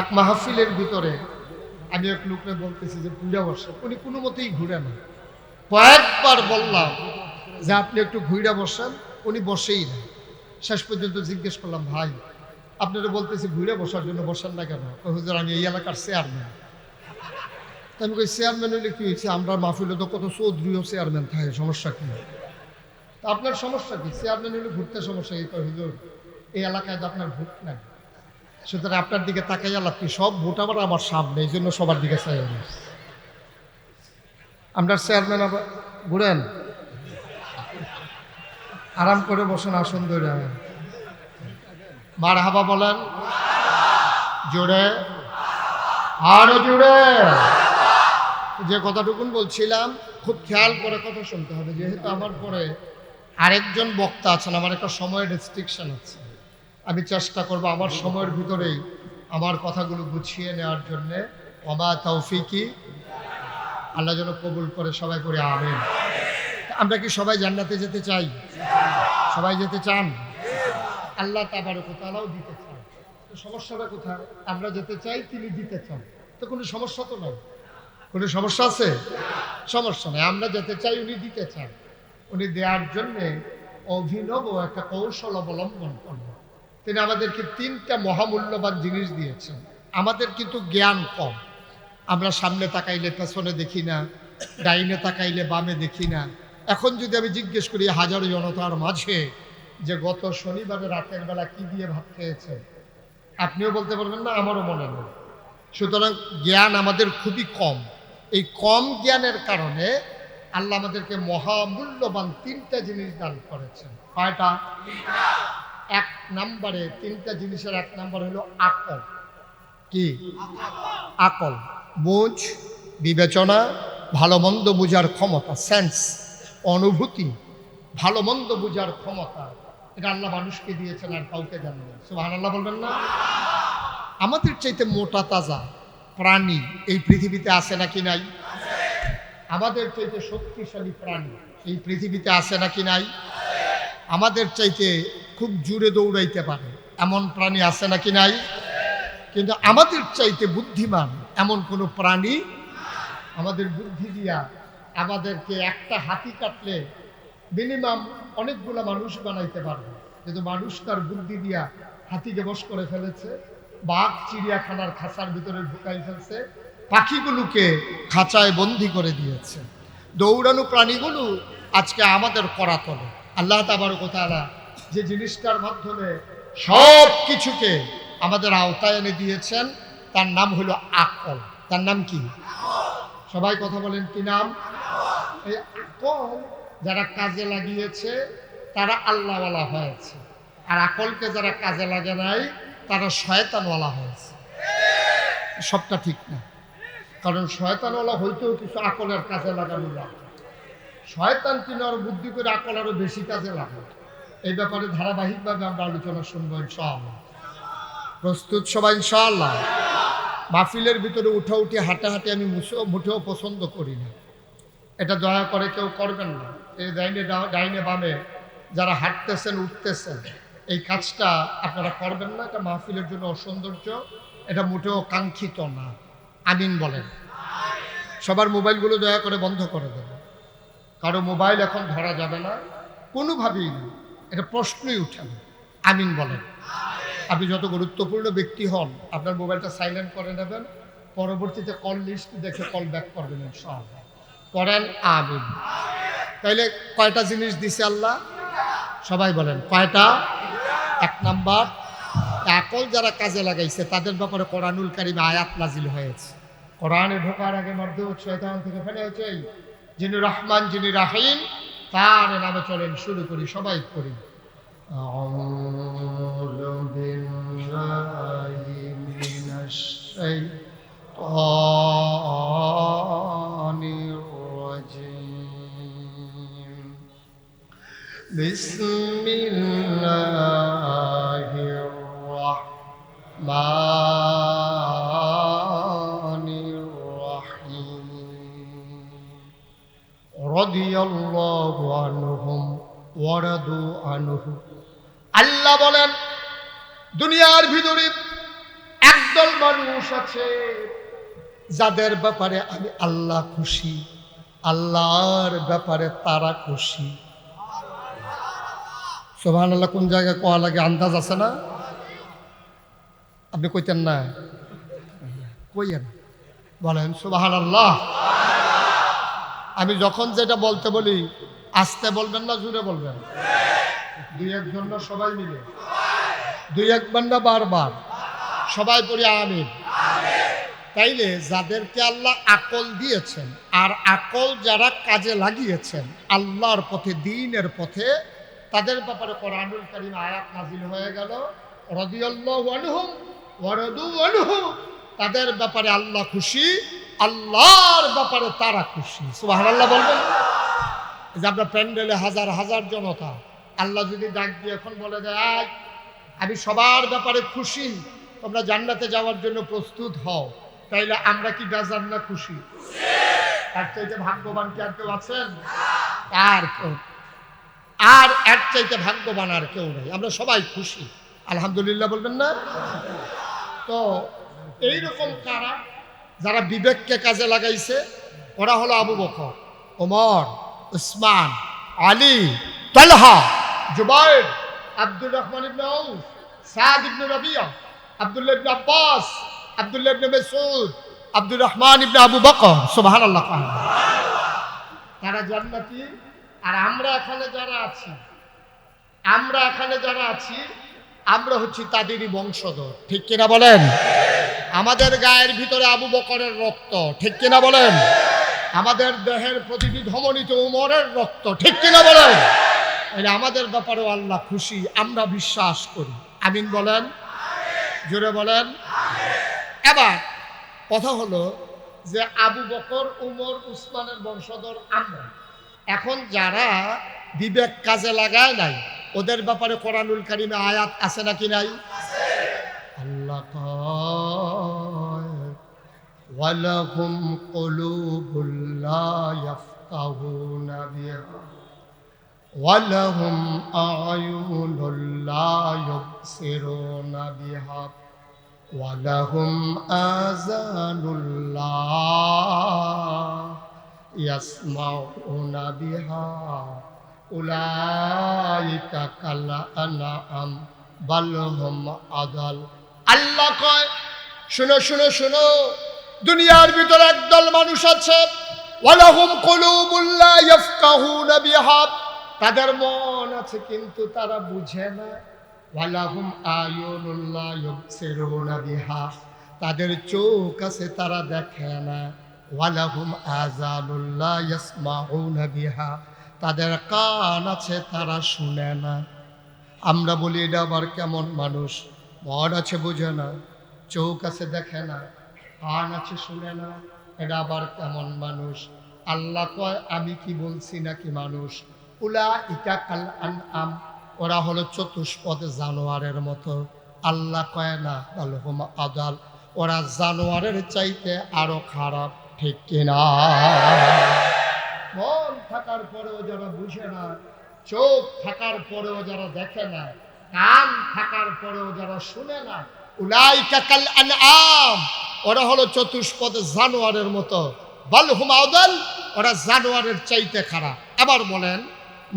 এক মাহফিলের ভিতরে আমি এক লোককে বলতেছি যে, ঘুরে বসে। উনি কোনো মতেই ঘুরে না। কয়েকবার বললাম যে, আপনি একটু ঘুরে বসেন। উনি বসেই না। শেষ পর্যন্ত জিজ্ঞেস করলাম, ভাই, আপনারা বলতেছি ঘুরে বসার জন্য বসেন না কেন? হুজুর, আমি এই এলাকার চেয়ারম্যান। আমি কই, চেয়ারম্যান হলে কি হয়েছে আমরা মাহফিলে তো কত চৌধুরীও চেয়ারম্যান থাকে, সমস্যা কি? আপনার সমস্যা কি? চেয়ারম্যান হলে ঘুরতে সমস্যা কয়, হুজুর, এই এলাকায় তো আপনার ভোট নাই। সুতরাং আপনার দিকে তাকাইয়া লাভ কি, সব ভোট আবার আমার সামনে, এই জন্য সবার দিকে চাই আমি। আপনার চেয়ারম্যান আবার, ঘুরেন। আরাম করে বসেন, আসন ধরে মার হাবা বলেন। জোরে। আরও জোরে। যে কথাটুকুন বলছিলাম, খুব খেয়াল করে কথা শুনতে হবে, যেহেতু আমার পরে আরেকজন বক্তা আছেন, আমার একটা সময়ের রেস্ট্রিকশন আছে। আমি চেষ্টা করব আমার সময়ের ভিতরেই আমার কথাগুলো গুছিয়ে নেওয়ার জন্যে। অবা তৌফিকি। আল্লাহ যেন কবুল করে সবাই করে, আমেন। আমরা কি সবাই জান্নাতে যেতে চাই? সবাই যেতে চান? আল্লাহ তাবার কোথাও দিতে চান। তো সমস্যাটা কোথায়? আমরা যেতে চাই, তিনি দিতে চান। তো কোনো সমস্যা তো নাই। কোনো সমস্যা আছে? সমস্যা নেই। আমরা যেতে চাই, উনি দিতে চান। উনি দেওয়ার জন্যে অভিনব একটা কৌশল অবলম্বন করবেন। তিনি আমাদেরকে তিনটা মহামূল্যবান জিনিস দিয়েছেন। আমাদের কিন্তু জ্ঞান কম। আমরা সামনে তাকাইলে পেছনে দেখি না, ডাইনে তাকাইলে বামে দেখি না। এখন যদি আমি জিজ্ঞেস করি, হাজারো জনতার মাঝে যে গত শনিবারে রাতের বেলা কি দিয়ে ভাত খেয়েছে, আপনিও বলতে পারবেন না, আমারও মনে নেই। সুতরাং জ্ঞান আমাদের খুবই কম। এই কম জ্ঞানের কারণে আল্লাহ আমাদেরকে মহামূল্যবান তিনটা জিনিস দান করেছেন। কয়টা? এক নাম্বারে, তিনটা জিনিসের এক নাম্বার হলো আকল। কি? আকল। বুঝ, বিবেচনা ভালো মন্দ বুঝার ক্ষমতা সেন্স অনুভূতি ভালো মন্দ বুঝার ক্ষমতা। এটা আল্লাহ মানুষকে দিয়েছেন আর কাউকে দেন না সুবাহ আল্লাহ বলবেন না? আমাদের চাইতে মোটা তাজা প্রাণী এই পৃথিবীতে আছে নাকি নাই? আমাদের চাইতে শক্তিশালী প্রাণী এই পৃথিবীতে আছে নাকি নাই? আমাদের চাইতে খুব জুড়ে দৌড়াইতে পারে। এমন প্রাণী আছে নাকি নাই? কিন্তু আমাদের চাইতে বুদ্ধিমান এমন কোনো প্রাণী আমাদের বুদ্ধি দিয়া আমাদেরকে একটা হাতি কাটলে মিনিমাম অনেকগুলো মানুষ বানাইতে পারবে। কিন্তু মানুষ তার বুদ্ধি দিয়া হাতিকে বশ করে ফেলেছে, বাঘ চিড়িয়াখানার খাঁচার ভিতরে ঢুকাই ফেলছে, পাখিগুলোকে খাঁচায় বন্দি করে দিয়েছে। দৌড়ানো প্রাণীগুলো আজকে আমাদের করাতলে। আল্লাহ তাবার কোথালা যে জিনিসটার মাধ্যমে সব কিছুকে আমাদের আওতায় এনে দিয়েছেন, তার নাম হলো আকল। তার নাম কি? সবাই কথা বলেন, কি নাম? এই আকল যারা কাজে লাগিয়েছে, তারা আল্লাহওয়ালা হয়েছে। আর আকলকে যারা কাজে লাগে নাই, তারা শয়তানওয়ালা হয়েছে। সবটা ঠিক না। কারণ শয়তানওয়ালা হইতেও কিছু আকলের কাজে লাগানো লাগে শয়তান তিনি আরও বুদ্ধি করে আকল আরও বেশি কাজে লাগে এই ব্যাপারে ধারাবাহিকভাবে আমরা আলোচনা শুনব ইনশাআল্লাহ। প্রস্তুত সবাই ইনশাআল্লাহ? মাহফিলের ভিতরে উঠে উঠে হাঁটে হাঁটে আমি মুঠেও পছন্দ করি না। এটা দয়া করে কেউ করবেন না। এই ডাইনে ডাইনে বামে যারা হাঁটতেছেন, উঠতেছেন, এই কাজটা আপনারা করবেন না। এটা মাহফিলের জন্য অসৌন্দর্য, এটা মোটেও কাঙ্ক্ষিত না। আমিন বলেন। সবার মোবাইলগুলো দয়া করে বন্ধ করে দেবেন। কারও মোবাইল এখন ধরা যাবে না। কোনোভাবেই না। এটা প্রশ্নই উঠে আমিন বলেন। আপনি যত গুরুত্বপূর্ণ ব্যক্তি হন, আপনার মোবাইলটা সাইলেন্ট করে নেবেন, পরবর্তীতে কল লিস্ট দেখে কল ব্যাক করবেন ইনশাআল্লাহ। করেন, আমিন। তাইলে কয়টা জিনিস দিছে আল্লাহ? সবাই বলেন, কয়টা? এক নাম্বার একল যারা কাজে লাগাইছে, তাদের ব্যাপারে কোরআনুল কারিমে আয়াত নাজিল হয়েছে। কোরআনে ঢোকার আগে মধ্যে শয়তান থেকে ফেলে হয়েছে যিনি রহমান, যিনি রাহিম, তার নামে চলেন, শুরু করি, সবাই করি। أعوذ بالله من الشيطان الرجيم بسم الله الرحمن الرحيم. رضي الله عنهم ورضوا عنه. আল্লাহ বলেন, দুনিয়ার ভিতরে একদল মানুষ আছে যাদের ব্যাপারে আমি আল্লাহ খুশি, আল্লাহর ব্যাপারে তারা খুশি। সোহান আল্লাহ কোন জায়গায় কোয়া লাগে, আন্দাজ আছে না? আপনি কইতেন না? কইয়েন। বলেন সুবাহান আল্লাহ আমি যখন যেটা বলতে বলি, আস্তে বলবেন না জুড়ে বলবেন? দুই একজন না সবাই মিলে? দুই একবার না বারবার। সবাই পড়ি আমিন। তাইলে যাদেরকে আল্লাহ আকল দিয়েছেন আর আকল যারা কাজে লাগিয়েছেন, আল্লাহর পথে, দিনের পথে, তাদের ব্যাপারে কোরআনুল কারিম আয়াত নাজিল হয়ে গেল। তাদের ব্যাপারে আল্লাহ খুশি, আল্লাহর ব্যাপারে তারা খুশি। সুবহানাল্লাহ বলবেন। যে আপনার প্যান্ডেলে হাজার হাজার জনতা আল্লাহ যদি ডাক দিয়ে এখন বলে দেয় আমি সবার ব্যাপারে খুশি, তোমরা জান্নাতে যাওয়ার জন্য প্রস্তুত হও, তাইলে আমরা কি বেজার না খুশি? এর চাইতে ভাগ্যবান কি আর কেউ আছেন? আর কেউ আর এর চাইতে ভাগ্যবান আর কেউ নেই। আমরা সবাই খুশি। আলহামদুলিল্লাহ বলবেন না? তো এইরকম কারা যারা বিবেককে কাজে লাগাইছে? ওরা হলো আবু বকর, ওমর, উসমান, আলী, তালহা। জুবাইর, আব্দুর রহমান ইবনে আউফ, সাদ ইবনে রাবিয়া, আব্দুল্লাহ ইবনে আব্বাস, আব্দুল্লাহ ইবনে মাসউদ, আব্দুর রহমান ইবনে আবু বকর, সুবহানাল্লাহ তারা জান্নাতি, আর আমরা এখানে যারা আছি, আমরা এখানে যারা আছি, আমরা হচ্ছি তাদেরই বংশধর, ঠিক কিনা বলেন? আমাদের গায়ের ভিতরে আবু বকরের রক্ত, ঠিক কিনা বলেন? আমাদের দেহের প্রতিটি ধমনীত উমরের রক্ত, ঠিক কিনা বলেন? এটা আমাদের ব্যাপারেও আল্লাহ খুশি আমরা বিশ্বাস করি। আমিন বলেন? জোরে বলেন? এবার কথা হলো যে আবু বকর উমর উসমানের বংশধর আমরা। এখন যারা বিবেক কাজে লাগায় নাই ওদের ব্যাপারে কোরআনুল কারিমে আয়াত আছে নাকি নাই? আল্লাহ ওয়ালাহুম কুলুবুল লা বিহা। আয়ুনুল লা ইউবসিরুনা বিহা ওয়ালাহুম আযানুল লা ইয়াসমাউনা বিহা উলাইকা কাল আনআম বাল হুম আদাল আল্লাহ কয়, শুনো শুনো শুনো, দুনিয়ার ভিতরে একদল মানুষ আছে। ওয়ালাহুম কুলুবুল্লা ইয়াফকাহুনা বিহা। তাদের মন আছে কিন্তু তারা বুঝে না। ওয়ালাহুম আয়ুনুল্লাহ ইউবসিরুনা বিহা। তাদের চোখ আছে, তারা দেখে না। ওয়ালাহুম আযানুল্লাহ ইয়াসমাউনা বিহা। তাদের কান আছে, তারা শুনে না। আমরা বলি, এটা আবার কেমন মানুষ? মন আছে, বুঝে না। চোখ আছে, দেখে না। কান আছে, শুনে না। এটা আবার কেমন মানুষ? আল্লাহ কয়, আমি কি বলছি নাকি মানুষ? উলা ইকা আন আম ওরা হলো চতুষ্পদ জানোয়ারের মতো। আল্লাহ কয় না আদাল, ওরা জানোয়ারের চাইতে আরও খারাপ, ঠিক কিনা? মন থাকার পরেও যারা বুঝে না, চোখ থাকার পরেও যারা দেখে না, কান থাকার পরেও যারা শুনে না উলাই কাকাল আম ওরা হলো চতুষ্পদ জানোয়ারের মতো। বল হুমাউদল ওরা জানোয়ারের চাইতে খারাপ। এবার বলেন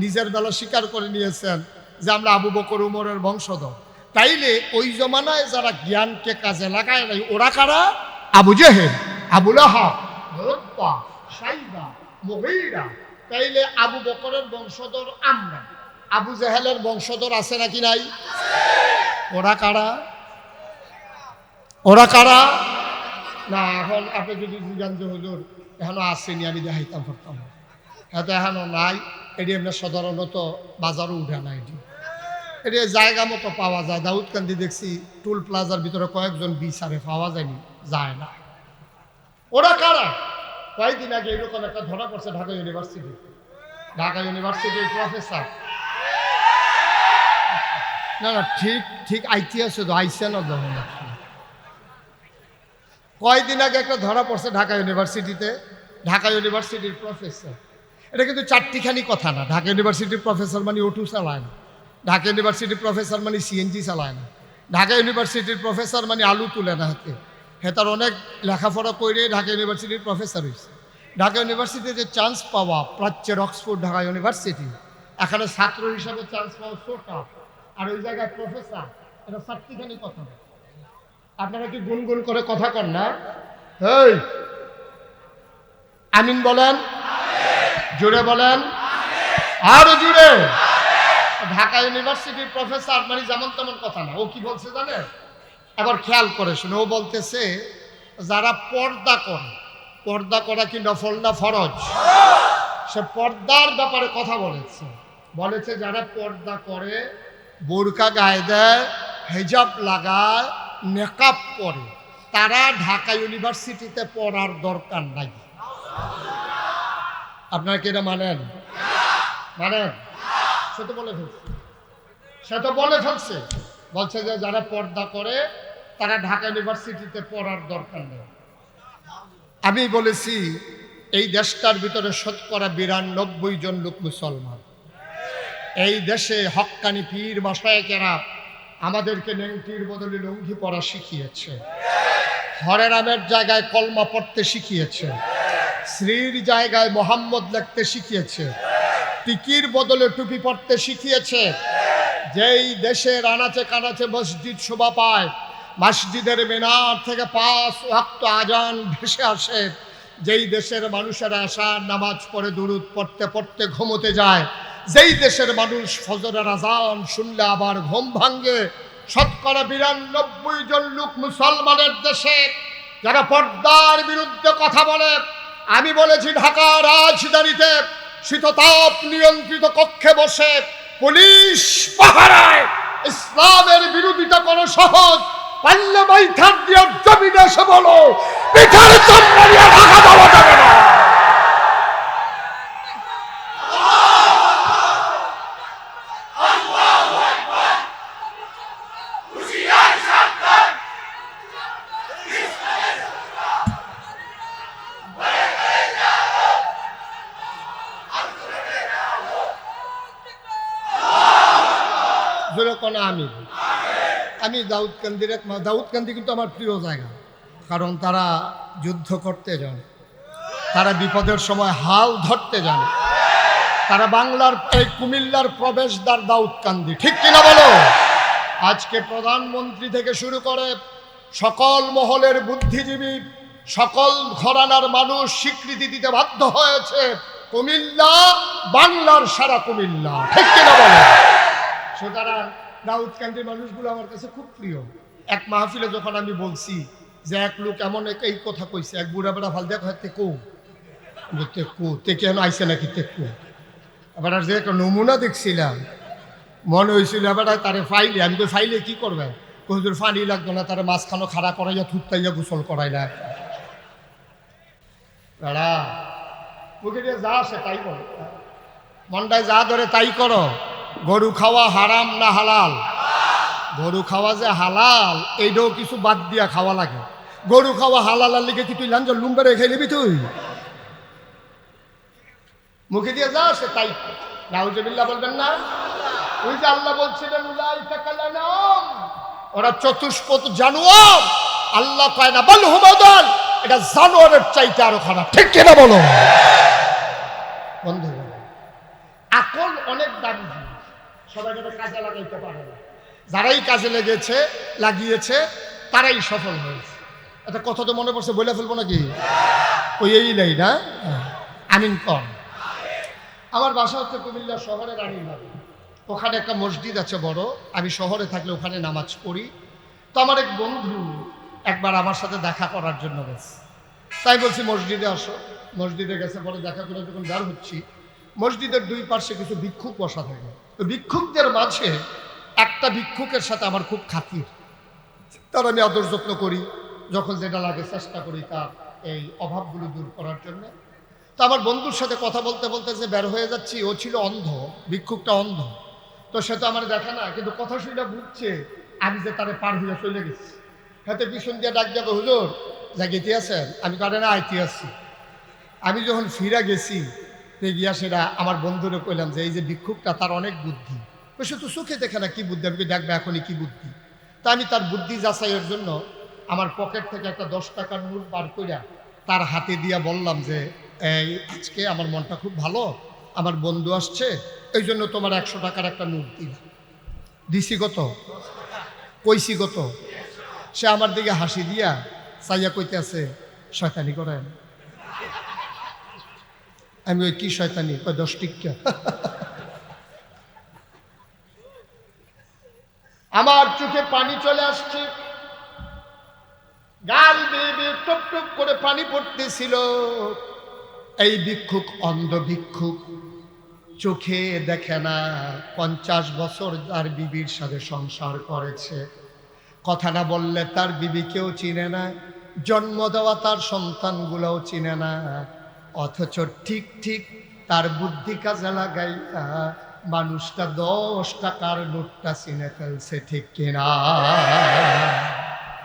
নিজের বেলা স্বীকার করে নিয়েছেন যে আমরা আবু বকর উমরের বংশধর। তাইলে ওই জমানায় যারা জ্ঞানকে কাজে লাগায় নাই, ওরা কারা? আবু জেহেল আবুল তাইলে আবু বকরের বংশধর আমরা। আবু জেহেলের বংশধর আছে নাকি নাই? ওরা কারা? ওরা কারা? না, এখন আপনি যদি জিজ্ঞান যে হুজুর, এখনও আসেনি, আমি দেখাইতাম করতাম এত নাই এটি এমনি সাধারণত বাজারও উঠে না এটি। এটি জায়গা মতো পাওয়া যায়। দাউদকান্দি দেখছি, টুল প্লাজার ভিতরে কয়েকজন বিচারে পাওয়া যায়নি, যায় না। ওরা কারা? কয়েকদিন আগে এরকম একটা ধরা পড়ছে ঢাকা ইউনিভার্সিটি। ঢাকা ইউনিভার্সিটির প্রফেসর। না না, ঠিক ঠিক আইতে আছে তো, আইসে না। যখন আগে একটা ধরা পড়ছে ঢাকা ইউনিভার্সিটিতে, ঢাকা ইউনিভার্সিটির প্রফেসর। এটা কিন্তু চারটিখানি কথা না। ঢাকা ইউনিভার্সিটির প্রফেসর মানে ওটু চালায় না। ঢাকা ইউনিভার্সিটির প্রফেসর মানে সিএনজি চালায় না। ঢাকা ইউনিভার্সিটির প্রফেসর মানে আলু তুলে না হাতে। হে তার অনেক লেখাপড়া করে ঢাকা ইউনিভার্সিটির প্রফেসর হয়েছে ঢাকা ইউনিভার্সিটিতে চান্স পাওয়া প্রাচ্যের অক্সফোর্ড ঢাকা ইউনিভার্সিটি এখানে ছাত্র হিসাবে চান্স পাওয়া সোটা আর ওই জায়গায় প্রফেসর এটা চারটিখানি কথা। আপনারা কি গুনগুন করে কথা কন না? আমিন বলেন জুড়ে বলেন। আরও জুড়ে ঢাকা ইউনিভার্সিটির প্রফেসর মানে যেমন তেমন কথা না। ও কি বলছে জানে এবার খেয়াল করে শুনে। ও বলতেছে, যারা পর্দা করে, পর্দা করা কি নফল না ফরজ? সে পর্দার ব্যাপারে কথা বলেছে। বলেছে, যারা পর্দা করে, বোরকা গায়ে দেয়, হেজাব লাগায় মেকআপ পরে, তারা ঢাকা ইউনিভার্সিটিতে পড়ার দরকার নাই। আপনারা কি এটা মানেন? মানেন? সে তো বলে ফেলছে। সে তো বলে ফেলছে। বলছে যে যারা পর্দা করে, তারা ঢাকা ইউনিভার্সিটিতে পড়ার দরকার নেই। আমি বলেছি, এই দেশটার ভিতরে শতকরা বিরানব্বই জন লোক মুসলমান। এই দেশে হক্কানি পীর মশায়েকেরা আমাদেরকে নেংটির বদলে লুঙ্গি পরা শিখিয়েছে। হরে রামের জায়গায় কলমা পড়তে শিখিয়েছে। শ্রীর জায়গায় মোহাম্মদ লিখতে শিখিয়েছে। টিকির বদলে টুপি পড়তে শিখিয়েছে। যেই দেশের আনাচে কানাচে মসজিদ শোভা পায়, মসজিদের মিনার থেকে পাঁচ ওয়াক্ত আজান ভেসে আসে। যেই দেশের মানুষেরা আসা নামাজ পড়ে, দুরুদ পড়তে পড়তে ঘুমোতে যায়, যেই দেশের মানুষ ফজরের আজান শুনলে আবার ঘুম ভাঙ্গে শতকরা বিরানব্বই জন লোক মুসলমানের দেশে, যারা পর্দার বিরুদ্ধে কথা বলে আমি বলেছি, ঢাকা রাজধানীতে শীততাপ নিয়ন্ত্রিত কক্ষে বসে পুলিশ পাহারায় ইসলামের বিরোধিতা করো সহজ। পাল্লে মাইথার দিয়ে বলো, পিঠার ঢাকা দেওয়া যাবে না জোরে কোনো আমি আমি দাউদকান্দির এক দাউদকান্দি কিন্তু আমার প্রিয় জায়গা। কারণ তারা যুদ্ধ করতে জানে। তারা বিপদের সময় হাল ধরতে জানে। তারা বাংলার এই কুমিল্লার প্রবেশদ্বার দাউদকান্দি। ঠিক কিনা বলো? আজকে প্রধানমন্ত্রী থেকে শুরু করে সকল মহলের বুদ্ধিজীবী, সকল ঘরানার মানুষ স্বীকৃতি দিতে বাধ্য হয়েছে কুমিল্লা, বাংলার সারা কুমিল্লা। ঠিক কিনা বলো? সুতরাং দাউদকান্দির মানুষগুলো আমার কাছে খুব প্রিয়। এক মাহফিলে যখন আমি বলছি যে এক লোক এমন এক এই কথা কইছে, এক বুড়া বেড়া ভালো দেখ, হয় তেকো যে তেকো তে কেন আইসে নাকি তেকো এবার আর যে একটা নমুনা দেখছিলাম, মনে হয়েছিল আর তারে ফাইলে, আমি তো ফাইলে কি করবে? কোহিদুর ফানি লাগতো না, তারা মাঝখানো খাড়া করাইয়া থুতাইয়া গোসল করাইলা বেড়া, মুখে যা আসে, তাই বলে। মনটায় যা ধরে, তাই করো। গরু খাওয়া হারাম না হালাল? গরু খাওয়া যে হালাল এইটাও কিছু বাদ দিয়া খাওয়া লাগে। গরু খাওয়া হালাল আর লিখে কি তুই লাঞ্জ লুম্বারে খেয়ে নিবি তুই? মুখে দিয়ে যা, সে তাই নাউজবিল্লা বলবেন না? ওই যে আল্লাহ বলছিলেন ওরা চতুষ্পদ জানোয়ার। আল্লাহ কয় না, বল হুমাদল এটা জানোয়ারের চাইতে আরও খারাপ। ঠিক কিনা বলো? বন্ধু আকল অনেক দামি জিনিস। সবাই যেন কাজে লাগাইতে পারে না। যারাই কাজে লেগেছে, লাগিয়েছে, তারাই সফল হয়েছে। এটা কথা তো মনে পড়ছে বলে ফেলব নাকি? ওই এই নাই না আমিন কম। আমার বাসা হচ্ছে কুমিল্লা শহরে রানীর ওখানে একটা মসজিদ আছে বড়, আমি শহরে থাকলে ওখানে নামাজ পড়ি। তো আমার এক বন্ধু একবার আমার সাথে দেখা করার জন্য গেছে। তাই বলছি, মসজিদে আসো। মসজিদে গেছে, পরে দেখা করে যখন বের হচ্ছি, মসজিদের দুই পাশে কিছু ভিক্ষুক বসা থাকে। তো ভিক্ষুকদের মাঝে একটা ভিক্ষুকের সাথে আমার খুব খাতির। তার আমি আদর যত্ন করি, যখন যেটা লাগে চেষ্টা করি তার এই অভাবগুলো দূর করার জন্য। তো আমার বন্ধুর সাথে কথা বলতে বলতে যে বের হয়ে যাচ্ছি, ও ছিল অন্ধ, ভিক্ষুকটা অন্ধ। তো সে তো আমার দেখা না কিন্তু কথা শুনে বুঝছে আমি যে তারে পার হয়ে চলে গেছি। হাতে পিছন দিয়ে ডাক যাবে হুজুর যা গেতে আছেন? আমি কারণে আইতে আসছি আমি যখন ফিরা গেছি গিয়া সেটা আমার বন্ধুরে কইলাম যে, এই যে ভিক্ষুকটা তার অনেক বুদ্ধি। সে তো চোখে দেখে না কি বুদ্ধি? আমি দেখবে এখনই কি বুদ্ধি। তা আমি তার বুদ্ধি যাচাইয়ের জন্য আমার পকেট থেকে একটা দশ টাকার নোট বার কইরা তার হাতে দিয়া বললাম যে, এই, আজকে আমার মনটা খুব ভালো, আমার বন্ধু আসছে এই জন্য তোমার একশো টাকার একটা নোট দিলাম। দিছি কত? কইছি কত? সে আমার দিকে হাসি দিয়া চাইয়া কইতে আছে শয়তানি করেন। আমি ওই কি শয়তানি? কয়, দশ টিকা আমার চোখে পানি চলে আসছে। গাল বেয়ে বেয়ে টপ টপ করে পানি পড়তেছিল। এই ভিক্ষুক অন্ধ ভিক্ষুক চোখে দেখে না, পঞ্চাশ বছর তার বিবির সাথে সংসার করেছে। কথা না বললে তার বিবিকেও চিনে না, জন্ম দেওয়া তার সন্তানগুলোও চিনে না। অথচ ঠিক ঠিক তার বুদ্ধি কাজে লাগাইয়া মানুষটা দশ টাকার নোটটা চিনে ফেলছে, ঠিক কিনা?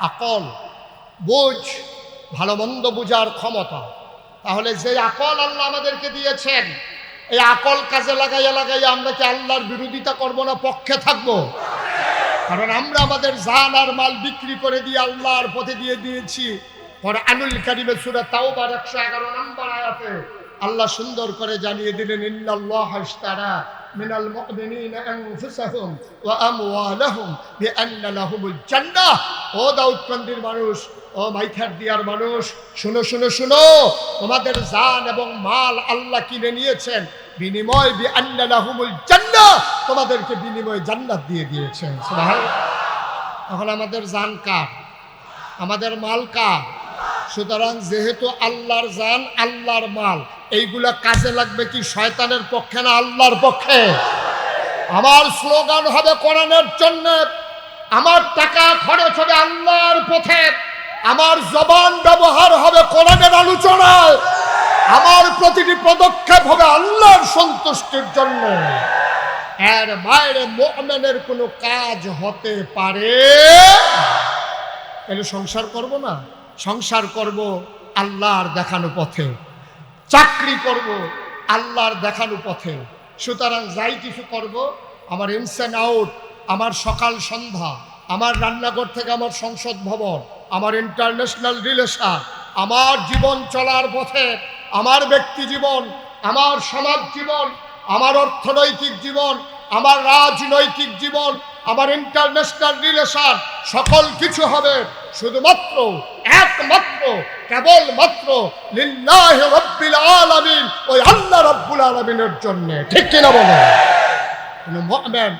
আকল, বুঝ, ভালো মন্দ বুঝার ক্ষমতা। তাহলে যে আকল আল্লাহ আমাদেরকে দিয়েছেন, এই আকল কাজে লাগাইয়া লাগাইয়া আমরা কি আল্লাহর বিরোধিতা করব না, পক্ষে থাকব? কারণ আমরা আমাদের জান আর মাল বিক্রি করে দিয়ে আল্লাহর পথে দিয়ে দিয়েছি। পরে আনুল কারিমে সুরা তাও বার একশো এগারো নম্বর আয়াতে আল্লাহ সুন্দর করে জানিয়ে দিলেন, ইন্নাল্লাহ ইশতারা মিনাল মুমিনিনা আনফুসাহুম ওয়া আমওয়ালাহুম বিআন্না লাহুমুল জান্নাহ। ও দাউদকান্দির মানুষ, ও মাইথার দিয়ার মানুষ, শুনো শুনো শুনো, তোমাদের জান এবং মাল আল্লাহ কিনে নিয়েছেন, বিনিময় বিআন্না লাহুমুল জান্নাহ, তোমাদেরকে বিনিময় জান্নাত দিয়ে দিয়েছেন। সুবহানাল্লাহ। এখন আমাদের জান কার? আমাদের মাল কার? সুতরাং যেহেতু আল্লাহর জান, আল্লাহর মাল, এইগুলা কাজে লাগবে কি শয়তানের পক্ষে না আল্লাহর পক্ষে? আমার স্লোগান হবে কোরআনের জন্য, আমার টাকা খরচ হবে আল্লাহর পথে, আমার জবান ব্যবহার হবে কোরআনের আলোচনায়, আমার প্রতিটি পদক্ষেপ হবে আল্লাহর সন্তুষ্টির জন্য। এর বাইরে মোমেনের কোনো কাজ হতে পারে? তাহলে সংসার করব না? সংসার করব আল্লাহর দেখানো পথে চাকরি করব আল্লাহর দেখানো পথে সুতরাং যাই কিছু করব, আমার ইনসেন আউট, আমার সকাল সন্ধ্যা, আমার রান্নাঘর থেকে আমার সংসদ ভবন, আমার ইন্টারন্যাশনাল রিলেশন, আমার জীবন চলার পথে, আমার ব্যক্তি জীবন, আমার সমাজ জীবন, আমার অর্থনৈতিক জীবন, আমার রাজনৈতিক জীবন, আমার ইন্টারন্যাশনাল রিলেশন, সকল কিছু হবে শুধুমাত্র একমাত্র, কেবলমাত্র লিল্লাহ রব্বিল আলামিন, ওই আল্লাহ রব্বুল আলামিনের জন্য। ঠিক কিনা বলো? মুমিন,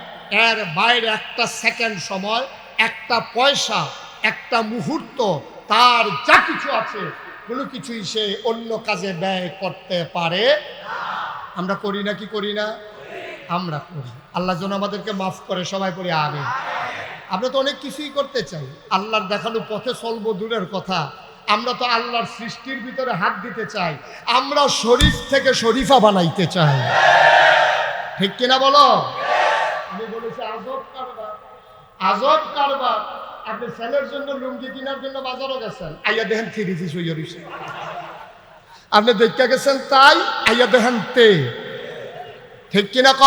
এর বাইরে একটা সেকেন্ড সময়, একটা পয়সা, একটা মুহূর্ত, তার যা কিছু আছে, কোনো কিছুই সে অন্য কাজে ব্যয় করতে পারে। আমরা করি না কি করি না? আমরা করি। আল্লাহ যেন আমাদেরকে মাফ করে, সবাই করি আমিন। আমরা তো অনেক কিছুই করতে চাই। আল্লাহর দেখানো পথে চলবো দূরের কথা। আমরা তো আল্লাহর সৃষ্টির ভিতরে হাত দিতে চাই। আমরা শরীফ থেকে শরীফা বানাইতে চাই। ঠিক কিনা বলো? আমি বলেছি, আজব কারবার। আজব কারবার। আপনি ছেলের জন্য লুঙ্গি কেনার জন্য বাজারও গেছেন। আইয়া দেখেন থ্রি হইয়া আপনি দেখতে গেছেন তাই, আইয়া দেখেন তে। ঠিক কিনা ক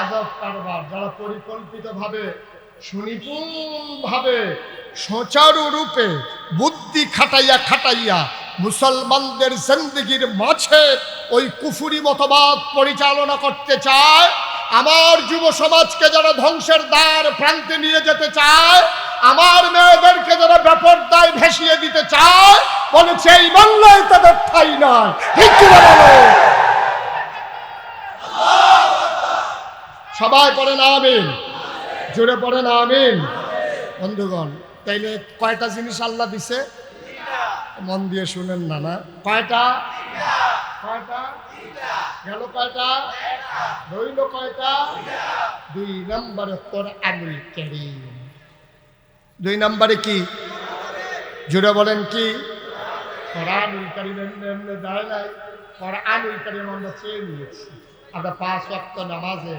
আজব কারবার। যারা পরিকল্পিত ভাবে সুনিপুণ ভাবে সচারু রূপে বুদ্ধি খাটাইয়া খাটাইয়া মুসলমানদের জিন্দগির মাঝে ওই কুফুরি মতবাদ পরিচালনা করতে চায়, আমার যুব সমাজকে যারা ধ্বংসের দ্বার প্রান্তে নিয়ে যেতে চায়, আমার মেয়েদেরকে যারা বেপরদায় ভেসিয়ে দিতে চায় বলেছে এই বাংলায় তাদের ঠাই নয় ঠিক সবাই পড়েন আমিন। জোরে পড়েন আমিন। বন্ধুগণ তাইলে কয়টা জিনিস আল্লাহ দিছে? মন দিয়ে শুনেন না না কয়টা? কয়টা গেল কয়টা? রইল কয়টা? দুই নম্বরে কোরআনুল কারীম দুই নম্বরে কি? জোরে বলেন কি? কোরআনুল কারীম এমনি দাঁড়ায় নাই। কোরআনুল কারীম আমরা চেয়ে নিয়েছি। আমরা পাঁচ ওয়াক্ত নামাজে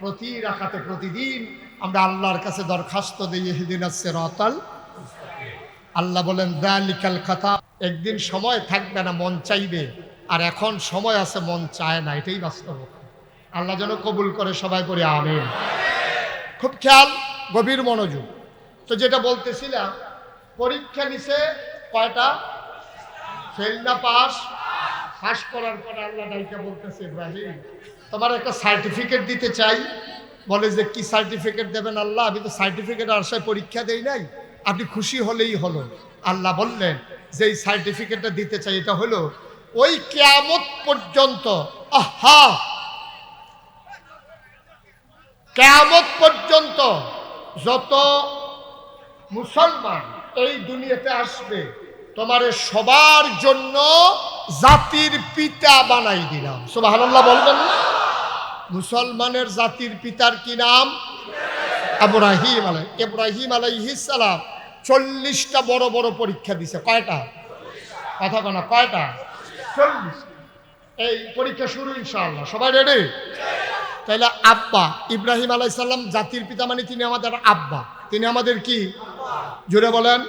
প্রতি রাখাতে প্রতিদিন আমরা আল্লাহর কাছে দরখাস্ত দিই হিদিন রতাল আল্লাহ বলেন, দালিকাল কথা একদিন সময় থাকবে না, মন চাইবে। আর এখন সময় আছে, মন চায় না, এটাই বাস্তবতা আল্লাহ যেন কবুল করে সবাই করে আমিন। খুব খেয়াল, গভীর মনোযোগ। তো যেটা বলতেছিলাম, পরীক্ষা নিছে কয়টা? ফেল না পাস? পাস করার পরে আল্লাহ ডাইকা বলতেছে, ইব্রাহিম, তোমার একটা সার্টিফিকেট দিতে চাই। বলে যে, কি সার্টিফিকেট দেবেন আল্লাহ? আমি তো সার্টিফিকেট আসায় পরীক্ষা দেই নাই। আপনি খুশি হলেই হলো। আল্লাহ বললেন যে এই সার্টিফিকেটটা দিতে চাই, এটা হলো, ওই কেয়ামত পর্যন্ত, আহা! কেয়ামত পর্যন্ত যত মুসলমান এই দুনিয়াতে আসবে, তোমারে সবার জন্য জাতির পিতা বানাই দিলাম। সুবহানাল্লাহ বলবেন না? মুসলমানের জাতির পিতার কি নাম? ইব্রাহিম আলাই ইব্রাহিম আলাইহিস সালাম। চল্লিশটা বড় বড় পরীক্ষা দিছে। কয়টা? কথা কনা কয়টা? চল্লিশ এই পরীক্ষা শুরু ইনশাআল্লাহ। সবাই রেডি তাইলে আব্বা, ইব্রাহিম আলাইসাল্লাম জাতির পিতা মানে তিনি আমাদের আব্বা। তিনি আমাদের কি? জুড়ে বলেন।